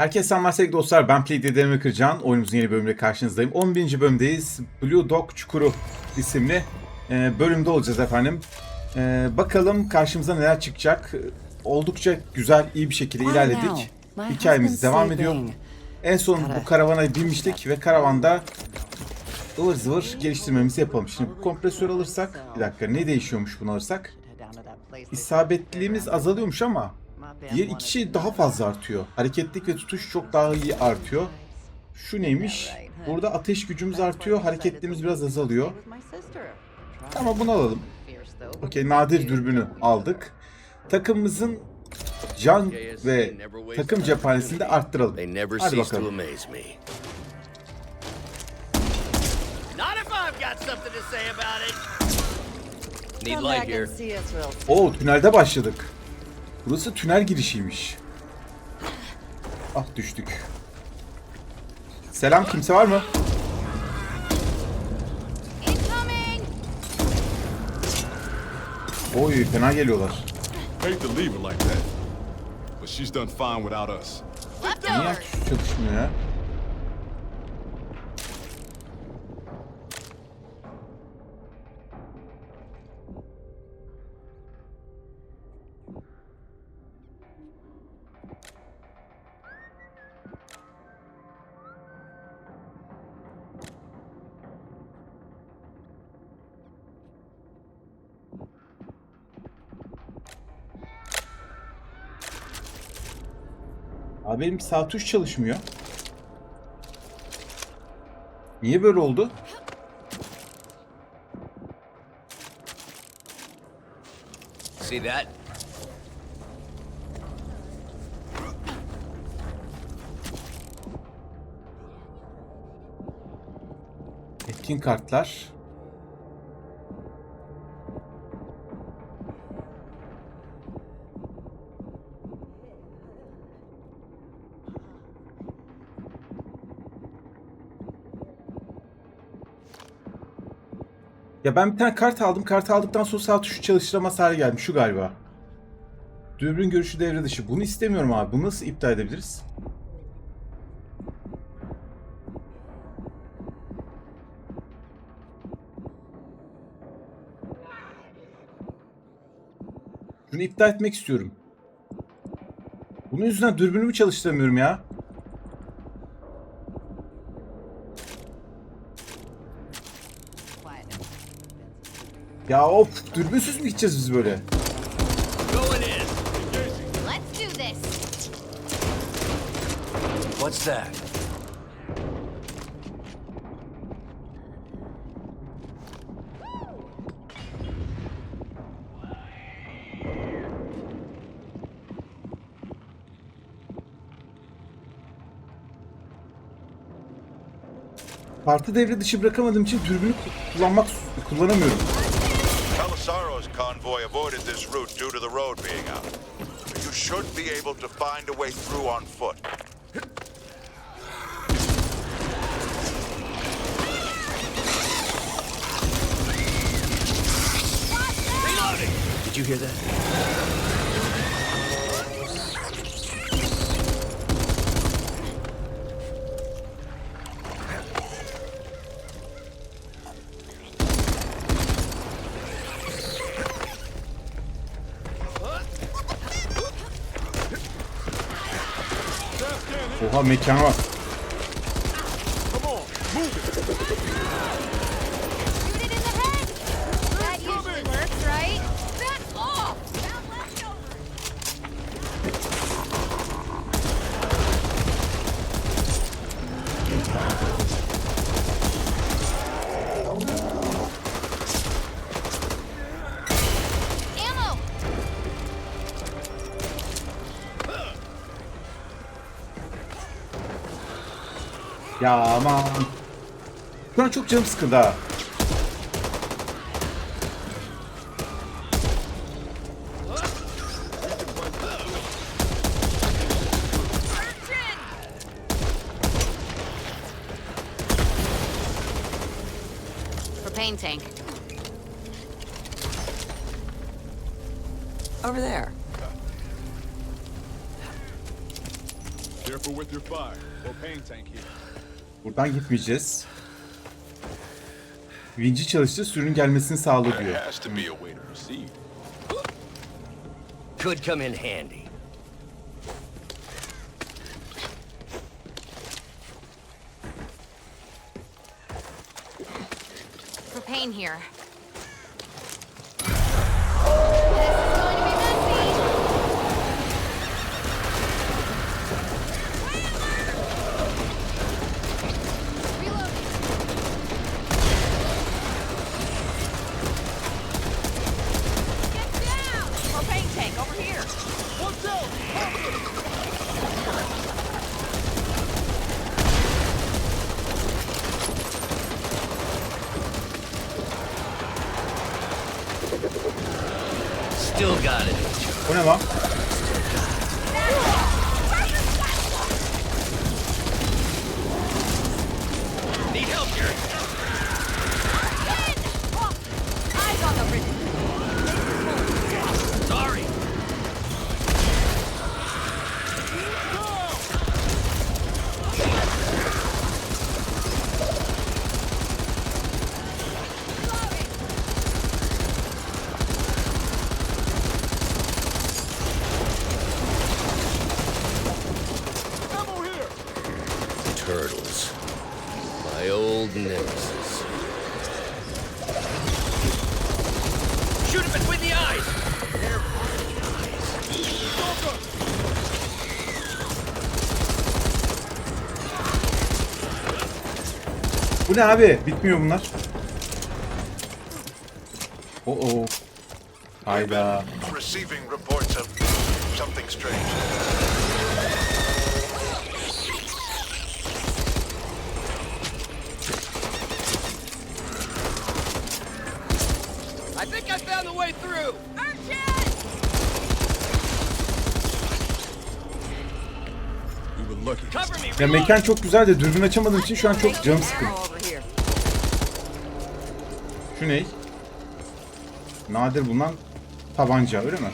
Herkese selamlar sevgili dostlar. Ben Play Deneme Kırcan. Oyunumuzun yeni bölümüyle karşınızdayım. 11. bölümdeyiz. Blue Dog Çukuru isimli e, bölümde olacağız efendim. E, bakalım karşımıza neler çıkacak. Oldukça güzel, iyi bir şekilde ilerledik. Hikayemiz devam ediyor. En son bu karavana binmiştik ve karavanda ıvır zıvır geliştirmemizi yapalım. Şimdi bu kompresör alırsak, bir dakika ne değişiyormuş bunu alırsak? İsabetliliğimiz azalıyormuş ama diğer iki şey daha fazla artıyor. Hareketlilik ve tutuş çok daha iyi artıyor. Şu neymiş? Burada ateş gücümüz artıyor, hareketliğimiz biraz azalıyor. Ama bunu alalım. Okey, nadir dürbünü aldık. Takımımızın can ve takım cephanesini de arttıralım. Hadi bakalım. Oo, tünelde başladık. Burası tünel girişiymiş. Ah düştük. Selam kimse var mı? Oy fena geliyorlar. Hate to leave her like that, but she's done fine without us. Niye çalışmıyor ya? Abi benim sağ tuş çalışmıyor. Niye böyle oldu? See that? Etkin kartlar. Ya ben bir tane kart aldım. Kart aldıktan sonra sağ tuşu çalıştıramaz hale geldim. Şu galiba. Dürbün görüşü devre dışı. Bunu istemiyorum abi. Bunu nasıl iptal edebiliriz? Şunu iptal etmek istiyorum. Bunun yüzünden dürbünümü çalıştıramıyorum ya. Ya of dürbünsüz mü gideceğiz biz böyle? Going in. Let's do this! What's that? Kartı devre dışı bırakamadığım için dürbünü ku- kullanmak kullanamıyorum. Calisaro's convoy avoided this route due to the road being out. But You should be able to find a way through on foot. Did you hear that? 我没枪了。Ya aman. Şu an çok canım sıkıldı ha. Propane tank. Over there. Careful with your fire. Propane tank here. Buradan gitmeyeceğiz. Vinci çalıştı, sürünün gelmesini sağla diyor. Could come in handy. Propane here. Still got it. Ne lan? Need help here. Old nemesis. Shoot him between the eyes! Bu ne abi? Bitmiyor bunlar. Oo. Oh, Hayda. Receiving reports of something strange. Ya mekan çok güzel de dürbün açamadığım için şu an çok canım sıkın. Şu ne? Nadir bulunan tabanca öyle mi?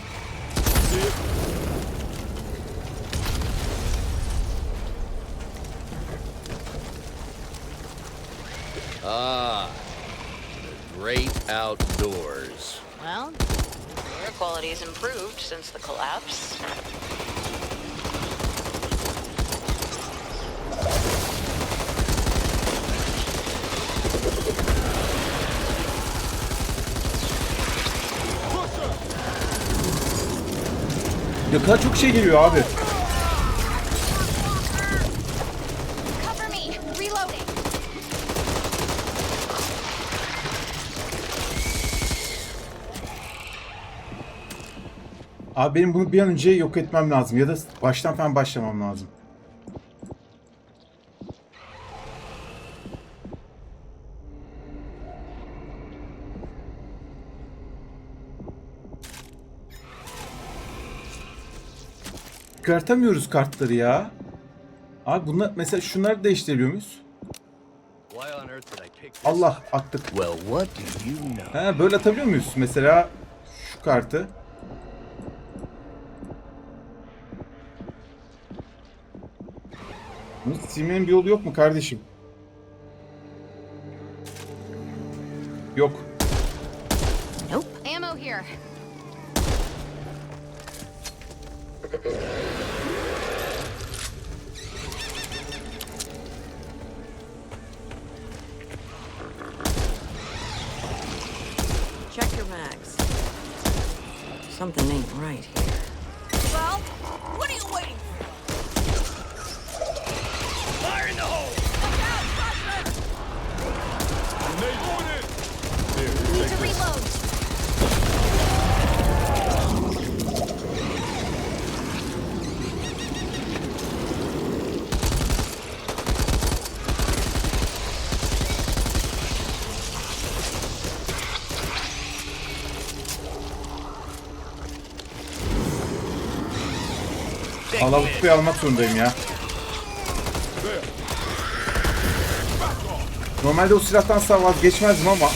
Ah, the great outdoors. Well, air quality has improved since the collapse. Ya kadar çok şey geliyor abi. Abi benim bunu bir an önce yok etmem lazım ya da baştan falan başlamam lazım. Çıkartamıyoruz kartları ya. Abi bunlar mesela şunları değiştirebiliyor muyuz? Allah attık. Ha böyle atabiliyor muyuz? Mesela şu kartı. Bunu silmenin bir yolu yok mu kardeşim? Yok. Something ain't right here. Well, what are you waiting for? Fire in the hole! Grenade going in. Need to reload. Kupayı almak zorundayım ya. Normalde o silahtan sağ vazgeçmezdim ama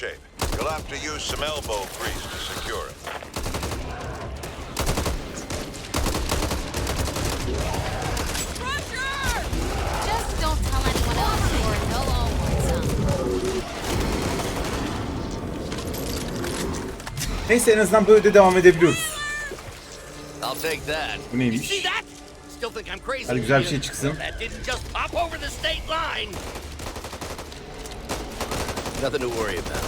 shape. You'll have to use some elbow grease to secure it. Just don't tell anyone else or they'll all want some. Neyse en azından böyle de devam edebiliyoruz. I'll take that. Bu neymiş? see that? Still think I'm crazy. Hadi güzel bir şey çıksın. That didn't just pop over the state line. Nothing to worry about.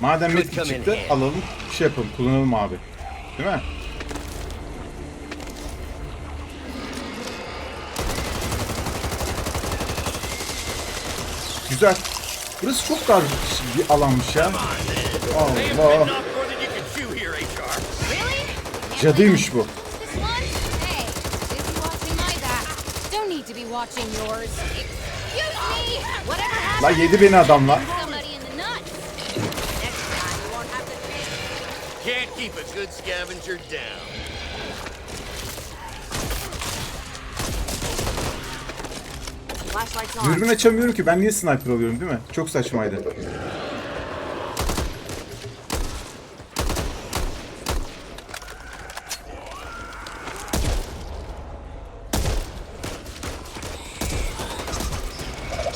Madem medkit come in çıktı alalım şey yapalım kullanalım abi. Değil mi? Güzel. Burası çok dar bir alanmış ya. Allah. Cadıymış bu. Don't need to be watching yours. La yedi beni adamlar. somebody in the nuts. Next time you won't have to pay. Can't keep a good scavenger down. Flashlight's on. Dürbün açamıyorum ki ben niye sniper alıyorum değil mi? Çok saçmaydı.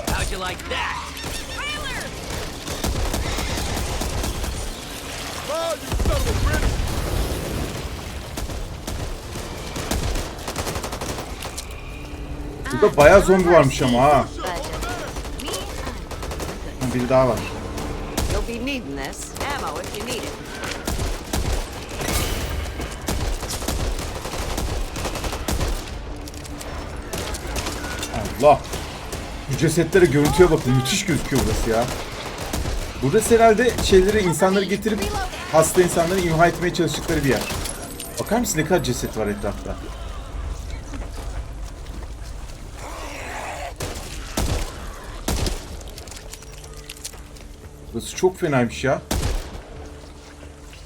How'd you like that? Burada bayağı zombi varmış ama ha. Ha, Biri daha var. Allah. Bu cesetlere görüntüye bakın. Müthiş gözüküyor burası ya. Burası herhalde şeyleri insanları getirip hasta insanları imha etmeye çalıştıkları bir yer. Bakar mısın ne kadar ceset var etrafta? Burası çok fenaymış ya.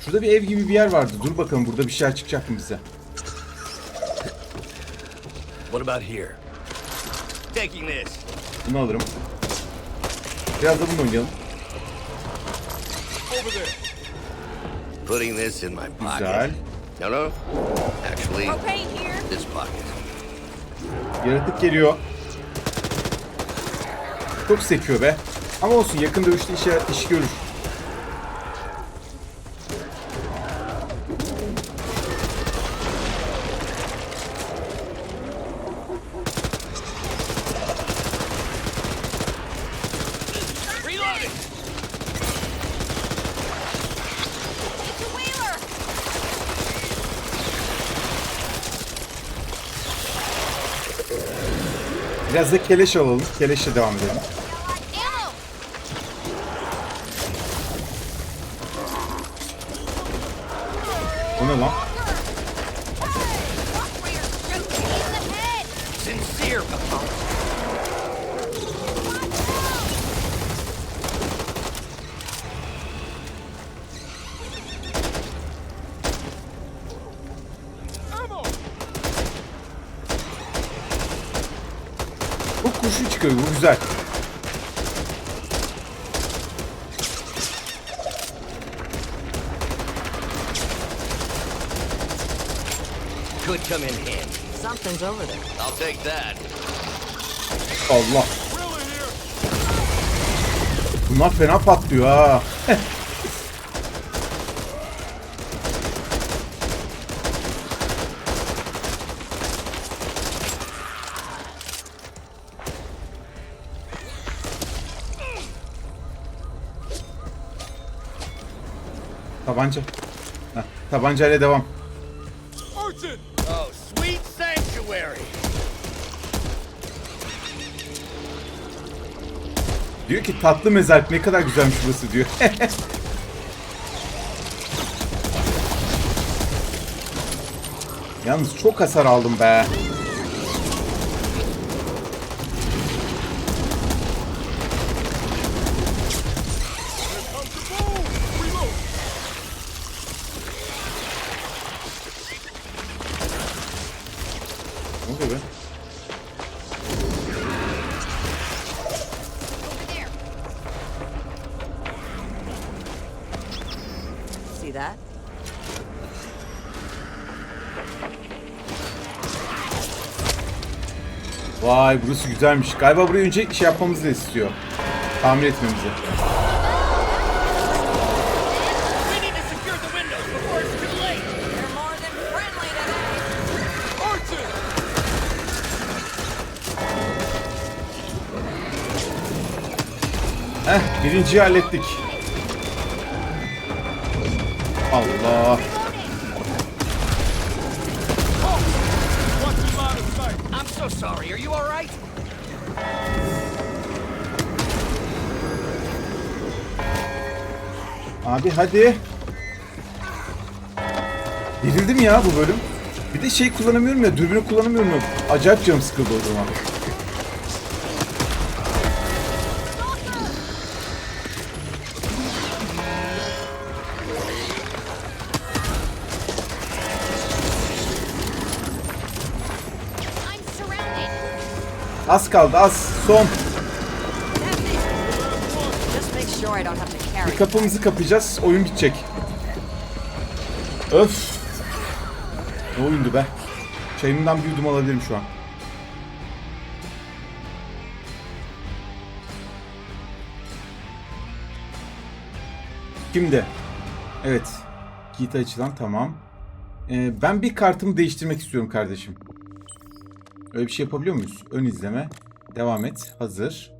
Şurada bir ev gibi bir yer vardı. Dur bakalım burada bir şeyler çıkacak mı bize? What about here? Taking this. Bunu alırım. Biraz da bunu oynayalım. Putting this in my pocket. Güzel. No, no. Actually, Propane here. this pocket. Yaratık geliyor. Çok sekiyor be. Ama olsun yakın dövüşte işe, iş görür. Biraz da keleş alalım. Keleşle devam edelim. O ne lan? Bu kurşun çıkıyor. Bu güzel. Could come in handy. Something's over there. I'll take that. Allah. Bunlar fena patlıyor ha. Tabanca. Heh, tabancayla devam. Oh, sweet sanctuary. Diyor ki tatlı mezarlık ne kadar güzelmiş burası diyor. Yalnız çok hasar aldım be. Ne be? See that? Vay burası güzelmiş. Galiba burayı önce şey yapmamızı istiyor. Tamir etmemizi. Heh birinciyi hallettik. Allah. I'm so sorry. Are you all right? Abi hadi. Gerildim ya bu bölüm. Bir de şey kullanamıyorum ya, dürbünü kullanamıyorum ya. Acayip canım sıkıldı o zaman. Az kaldı az. Son. Bir kapımızı kapayacağız. Oyun bitecek. Öf. Ne oyundu be. Çayımdan bir yudum alabilirim şu an. Şimdi. Evet. Git açılan tamam. Ee, ben bir kartımı değiştirmek istiyorum kardeşim. Öyle bir şey yapabiliyor muyuz? Ön izleme. Devam et. Hazır.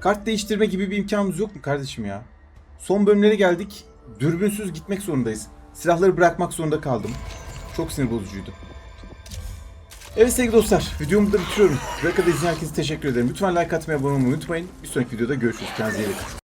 Kart değiştirme gibi bir imkanımız yok mu kardeşim ya? Son bölümlere geldik. Dürbünsüz gitmek zorundayız. Silahları bırakmak zorunda kaldım. Çok sinir bozucuydu. Evet sevgili dostlar, videomu burada bitiriyorum. Buraya kadar izleyen herkese teşekkür ederim. Lütfen like atmayı, abone olmayı unutmayın. Bir sonraki videoda görüşürüz. Kendinize iyi bakın.